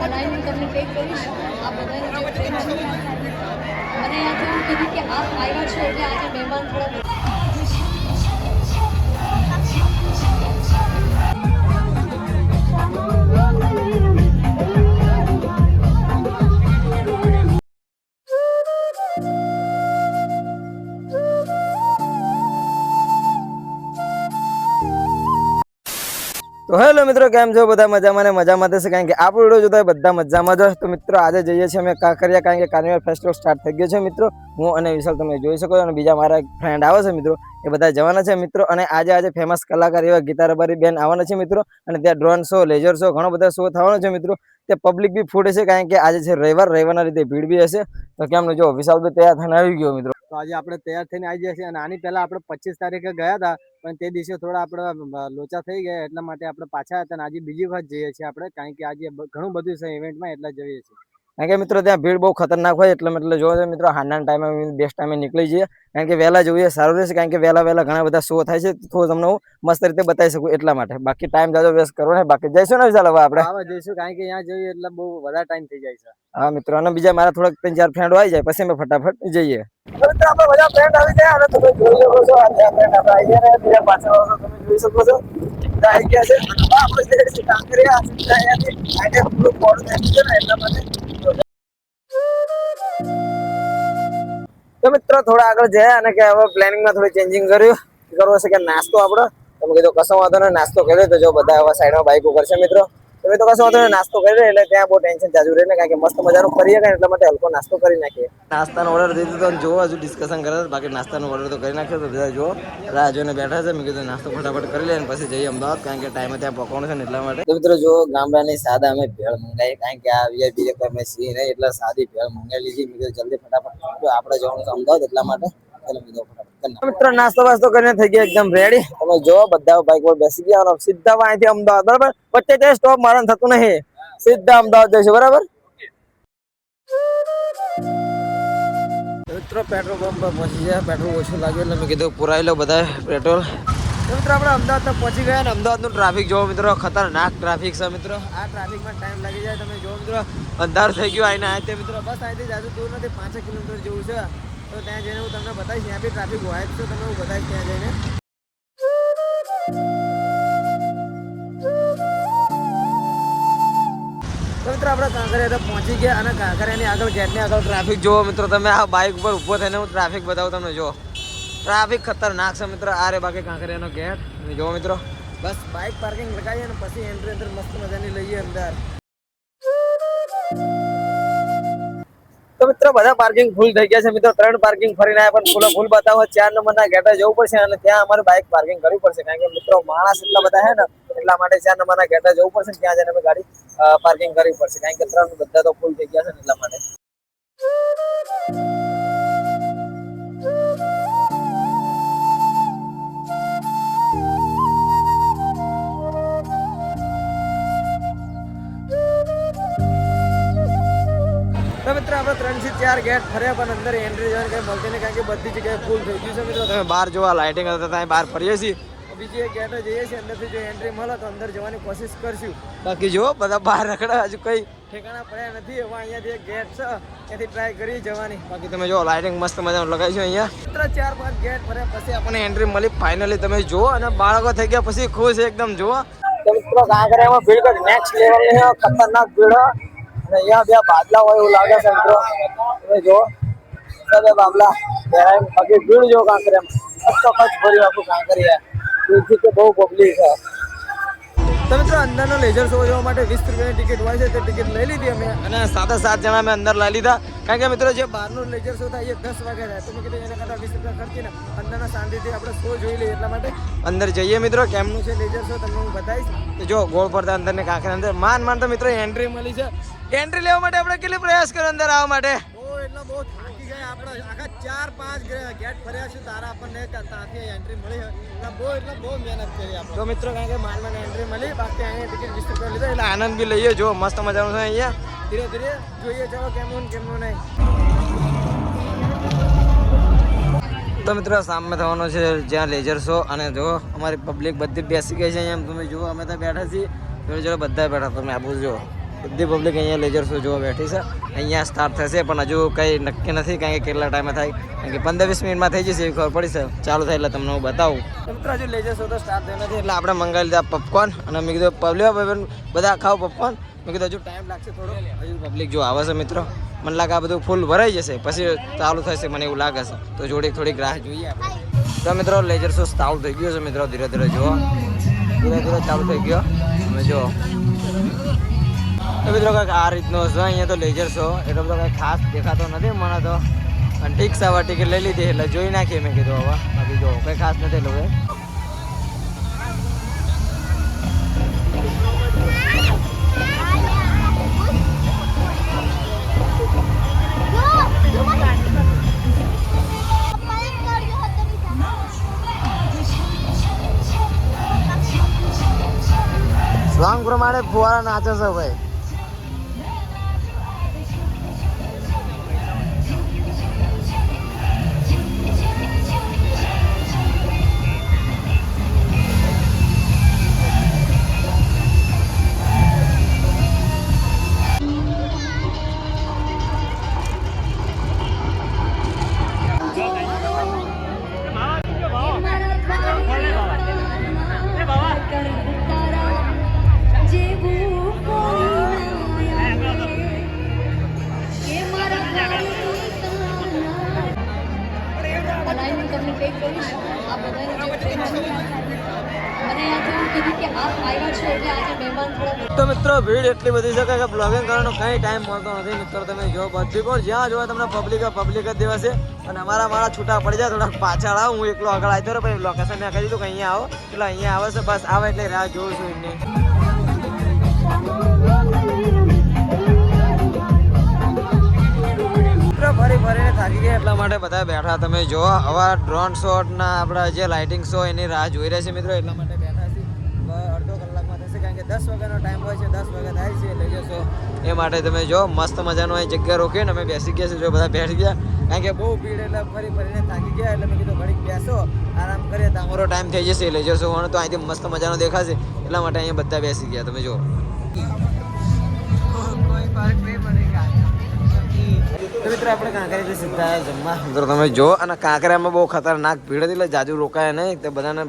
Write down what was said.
બનાવીને હું તમને ટેક કહીશ. આ બધાનો જે પ્રેમ છે, મને આજે હું કીધું કે આપ આવ્યા છો એટલે આજે મહેમાન થોડા હેલો મિત્રો, કેમ છો? બધા મજામાં ને મજામાં થશે કારણ કે આપણો વીડિયો જોતા બધા મજામાં જ. તો મિત્રો, આજે જઈએ છીએ અમે કાંકરિયા, કારણ કે કાર્નિવલ ફેસ્ટિવલ સ્ટાર્ટ થઈ ગયો છે મિત્રો. હું અને વિશાલ તમે જોઈ શકો છો અને બીજા મારા ફ્રેન્ડ આવે છે મિત્રો. એ બધા જવાના છે મિત્રો અને આજે આજે ફેમસ કલાકાર એવા ગીતારબારી બેન આવવાના છે મિત્રો અને ત્યાં ડ્રોન શો લેઝર શો ઘણો બધા શો થવાનો છે મિત્રો. તે પબ્લિક બી ફૂડ હશે કારણ કે આજે છે રવિવાર, રવિવારના રીતે ભીડ બી હશે. તો કેમનું જો વિશાલભાઈ તૈયાર થઈને આવી ગયો મિત્રો. તો આજે આપણે તૈયાર થઈને આવી જશે અને આની પહેલા આપણે પચીસ તારીખે ગયા હતા, પણ તે દિવસે થોડા આપણે લોચા થઈ ગયા એટલા માટે આપણે પાછા હતા અને આજે બીજી વખત જઈએ છીએ આપણે, કારણ કે આજે ઘણું બધું છે ઇવેન્ટમાં એટલા જઈએ છીએ. કારણ કે મિત્રો ત્યાં ભીડ બહુ ખતરનાક હોય એટલે એટલે જોવો છો મિત્રો હાલના ટાઈમે બેસ્ટ ટાઈમે નીકળી જઈએ. કારણ કે વહેલા જવું એ સારું રહેશે કારણ કે વહેલા વહેલા ઘણા બધા શો થાય છે. તો તમને હું મસ્ત રીતે બતાવી શકું એટલા માટે. બાકી ટાઈમ જાજો વેસ્ટ કરવો ને. બાકી જઈશું ને વિશાલ હવે આપણે. આવા જઈશું કારણ કે ત્યાં જઈએ એટલે બહુ વધારે ટાઈમ થઈ જાય છે. હા મિત્રો અને બીજા મારા થોડાક ત્રણ ચાર ફ્રેન્ડો આવી જાય પછી અમે ફટાફટ જઈએ. મિત્રો આપણે બધા ફ્રેન્ડ આવી જાય અને તમે જોઈ શકો છો. આજે આ friend આપણે આવી ગયા ને બીજા પાછળ વાળો તમે જોઈ શકો છો. બધા આવી ગયા છે. અને આપણે જઈએ છીએ કાંકરિયા. સીધા અહીંયાથી આજે થોડું મોડું થઈ ગયું છે ને એટલા માટે તો મિત્રો, થોડા આગળ જયા અને કે હવે પ્લાનિંગમાં થોડું ચેન્જિંગ કર્યું. કરવો છે કે નાસ્તો આપણો તમે કીધું કશો વાંધો નહીં, નાસ્તો કર્યો તો જો બધા હવે સાઈડમાં બાઇક ઉપર છે મિત્રો. તમે તો કશો વાંધો નહીં નાસ્તો કરી એટલે ત્યાં બહુ ટેન્શન ચાલુ રહે ને કારણ કે મસ્ત મજાનું કરીએ ને એટલા માટે હલકો નાસ્તો કરી નાખીએ. નાસ્તાનો ઓર્ડર દીધો તો જો હજુ ડિસ્કશન કરે બાકી નાસ્તાનો ઓર્ડર તો કરી નાખ્યો તો બધા જો રાહ જોઈને બેઠા છે મેં કીધું નાસ્તો ફટાફટ કરી લે અને પછી જઈએ અમદાવાદ કારણ કે ટાઈમે ત્યાં પકવાનું છે ને એટલા માટે. તો મિત્રો જો ગામડાની સાદા અમે ભેળ મંગાવી કારણ કે આ વીઆઈપી કોઈ અમે સી નહીં એટલે સાદી ભેળ મંગાવી લીધી. મેં કીધું જલ્દી ફટાફટ આપણે જવાનું અમદાવાદ એટલા માટે. ચાલો કીધું ફટાફટ. મિત્રો નાસ્તો વાસ્તો કરીને થઈ ગયા એકદમ રેડી તમે જો બધા બાઈક પર બેસી ગયા અને સીધા અહીંથી અમદાવાદ બરાબર? વચ્ચે સ્ટોપ મારણ થતું નહીં. સીધા અમદાવાદ જઈશું બરાબર? મિત્રો પેટ્રોલ પંપ પર પહોંચી ગયા. પેટ્રોલ ઓછું લાગ્યું એટલે મેં કીધું પુરાવી લો બધા પેટ્રોલ મિત્રો આપણે અમદાવાદ તો પહોંચી ગયા અમદાવાદ અમદાવાદનું ટ્રાફિક જોવો મિત્રો. ખતરનાક ટ્રાફિક છે મિત્રો. આ ટ્રાફિકમાં ટાઈમ લાગી જાય. તમે જોવો મિત્રો અંધાર થઈ ગયો. આઈને આ તે મિત્રો બસ અહીંથી જાજુ દૂર નથી. પાંચ કિલોમીટર જેવું છે. તો ત્યાં જઈને હું તમને બતાવીશ, ત્યાં બી ટ્રાફિક હોય છે તમને હું બતાવીશ ત્યાં જઈને. તો મિત્રો, આપણે કાંકરિયા તો પહોંચી ગયા અને કાંકરિયાની આગળ ગેટની આગળ ટ્રાફિક જોવો મિત્રો, તમે આ બાઇક ઉપર ઊભો થઈને હું ટ્રાફિક બતાવું તમને જુઓ ટ્રાફિક ખતરનાક છે મિત્રો, આ રે બાકી કાંકરિયાનો ગેટ જોવો મિત્રો. બસ બાઇક પાર્કિંગ લગાવીએ અને પછી એન્ટ્રી અંદર મસ્ત મજાની લઈએ અંદર. મિત્રો બધા પાર્કિંગ ફૂલ થઈ ગયા છે મિત્રો. ત્રણ પાર્કિંગ ફરીને આવ્યા પણ ફૂલ ફૂલ બતાવો. ચાર નંબરના ગેટે જવું પડશે અને ત્યાં અમારે બાઇક પાર્કિંગ કરવી પડશે. કારણ કે મિત્રો માણસ એટલા બધા છે ને, એટલા માટે ચાર નંબરના ગેટે જવું પડશે ત્યાં જઈને અમે ગાડી પાર્કિંગ કરવી પડશે. કારણ કે ત્રણ બધા તો ફૂલ થઈ ગયા છે એટલા માટે. ચાર ગેટ ફર્યા પણ અંદર એન્ટ્રી જવાની કઈ મળતી નહીં કારણ કે બધી જગ્યાએ ફૂલ થઈ ગયું છે મિત્રો. તમે બહાર જોવા લાઇટિંગ હતા ત્યાં બહાર ફરીએ છીએ. બીજી એક ગેટે જઈએ છીએ અંદરથી જો એન્ટ્રી મળે તો અંદર જવાની કોશિશ કરશું. બાકી જો બધા બહાર રખડા હજુ કઈ ઠેકાણા પડ્યા નથી એવા અહીંયાથી એક ગેટ છે ત્યાંથી ટ્રાય કરી જવાની. બાકી તમે જો લાઇટિંગ મસ્ત મજાનું લગાવીશું અહીંયા. મિત્રો ચાર પાંચ ગેટ ફર્યા પછી આપણને એન્ટ્રી મળી ફાઇનલી તમે જુઓ અને બાળકો થઈ ગયા પછી ખુશ એકદમ જુઓ. મિત્રો કાંકરિયામાં ભીડ નેક્સ્ટ લેવલની છે ખતરનાક ભીડ છે. અને અહીંયા બે બાદલા હોય એવું લાગે છે મિત્રો. તમે જો બે બાબલા. બાકી ભીડ જો કાંકરે કચ્ચ ભર્યું આખું કાંકરિયા ભીડથી તો બહુ પબ્લિક છે. તો મિત્રો, અંદરનો લેઝર શો જોવા માટે વીસ રૂપિયાની ટિકિટ હોય છે, તે ટિકિટ લઈ લીધી અને સાત સાત જણા મેં અંદર લઈ લીધા. કારણ કે મિત્રો, જે બહારનો લેઝર શો એ દસ વાગે થાય. તો મેં કીધું વીસ રૂપિયા ખર્ચીને અંદરના શાંતિથી આપણે શો જોઈ લઈએ એટલા માટે. અંદર જઈએ મિત્રો, કેમનું છે લેઝર શો તમને હું બતાવીશ. જો, ગોળ પડતા અંદર ને કાંકરા અંદર. માન માન તો મિત્રો એન્ટ્રી મળી છે. એન્ટ્રી લેવા માટે આપણે કેટલી પ્રયાસ કર્યો અંદર આવવા માટે? એટલે બહુ થાકી ગયા આપણે. આખા ચાર પાંચ ગેટ ફર્યા છે. તારા આપણને ત્યાંથી એન્ટ્રી મળી એટલે બહુ એટલે બહુ મહેનત કરી આપણે. તો મિત્રો કારણ કે માન એન્ટ્રી મળી બાકી અહીંયા ટિકિટ રૂપિયા લીધા. એટલે આનંદ બી લઈએ. જો મસ્ત મજાનું છે અહીંયા. ધીરે ધીરે જોઈએ ચાલો કેમનું કેમનું નહીં. તો મિત્રો સામે થવાનો છે જ્યાં લેજર શો અને જો અમારી પબ્લિક બધી બેસી ગઈ છે અહીંયા. તમે જુઓ અમે તો બેઠા છીએ. જોડે જોડે બધા બેઠા. તમે આપું જો બધી પબ્લિક અહીંયા લેઝર શો જોવા બેઠી છે. અહીંયા સ્ટાર્ટ થશે, પણ હજુ કંઈ નક્કી નથી કારણ કે કેટલા ટાઈમે થાય. કારણ કે પંદર વીસ મિનિટમાં થઈ જશે એવી ખબર પડી છે. ચાલુ થાય એટલે તમને હું બતાવું. મિત્રો, હજુ લેજર શો તો સ્ટાર્ટ થયો નથી એટલે આપણે મંગાવી લીધા પપકોર્ન અને મેં કીધું, પબ્લિક બધા ખાવ પપકોર્ન મેં કીધું, હજુ ટાઈમ લાગશે થોડો. હજુ પબ્લિક જો આવે છે, મિત્રો, મને લાગે આ બધું ફૂલ ભરાઈ જશે. પછી ચાલુ થશે, મને એવું લાગે છે. તો જોડે થોડીક રાહ જોઈએ તો મિત્રો લેજર શો ચાલુ થઈ ગયો છે, મિત્રો ધીરે ધીરે જુઓ. ધીરે ધીરે ચાલુ થઈ ગયો. તમે જુઓ. તો મિત્રો કંઈક આ રીતનો છે, અહીંયા તો લેજર શો એટલો બધો કંઈ ખાસ દેખાતો નથી મને તો. અને ઠીક સવાર ટિકિટ લઈ લીધી એટલે જોઈ નાખીએ, મેં કીધું હવે. બાકી જો, કંઈ ખાસ નથી એટલું હવે સોંગ પ્રમાણે ફુવારા નાચે છે ભાઈ તમને પે કરીશ. આ બધાને આવ્યા તો મિત્રો, ભીડ એટલી બધી છે કે બ્લોગિંગ કરવાનો કંઈ ટાઈમ મળતો નથી. મિત્રો, તમે જો બધી પણ જ્યાં જોવા તમને પબ્લિક પબ્લિક જ દેવાશે. અને અમારા મારા છૂટા પડી જાય, થોડાક પાછળ આવો. હું એકલો આગળ આવતો રહ્યો પછી લોકેશન મેં કહી દીધું કે અહીંયા આવો. એટલે અહીંયા આવે છે, બસ આવે એટલે રાહ જોઉં છું એમની. માટે બધા બેઠા. તમે જો હવે ડ્રોન શોટ ના આપણા જે લાઇટિંગ શો એની રાહ જોઈ રહ્યા છે મિત્રો. એટલા માટે બેઠા છે હવે અડધો કલાકમાં થશે, કારણ કે દસ વાગ્યાનો ટાઈમ હોય છે, દસ વાગ્યા થાય છે, એટલે જશો એ માટે તમે જો મસ્ત મજાનો અહીં જગ્યા રોકીને અમે બેસી ગયા છે જો બધા બેઠ ગયા, કારણ કે બહુ ભીડ એટલે ફરી ફરીને થાકી ગયા, એટલે મેં કીધું ઘડીક બેસો, આરામ કરીએ તમારો ટાઈમ થઈ જશે. એટલે જશો તો અહીંથી મસ્ત મજાનો દેખાશે. એટલા માટે અહીંયા બધા બેસી ગયા. તમે જો તો મિત્રો આપણે કાંકરિયા સીધા જમવા. મિત્રો તમે જો, અને કાંકરિયામાં બહુ ખતરનાક ભીડ હતી, એટલે જાજુ રોકાય નહીં, તે બધાને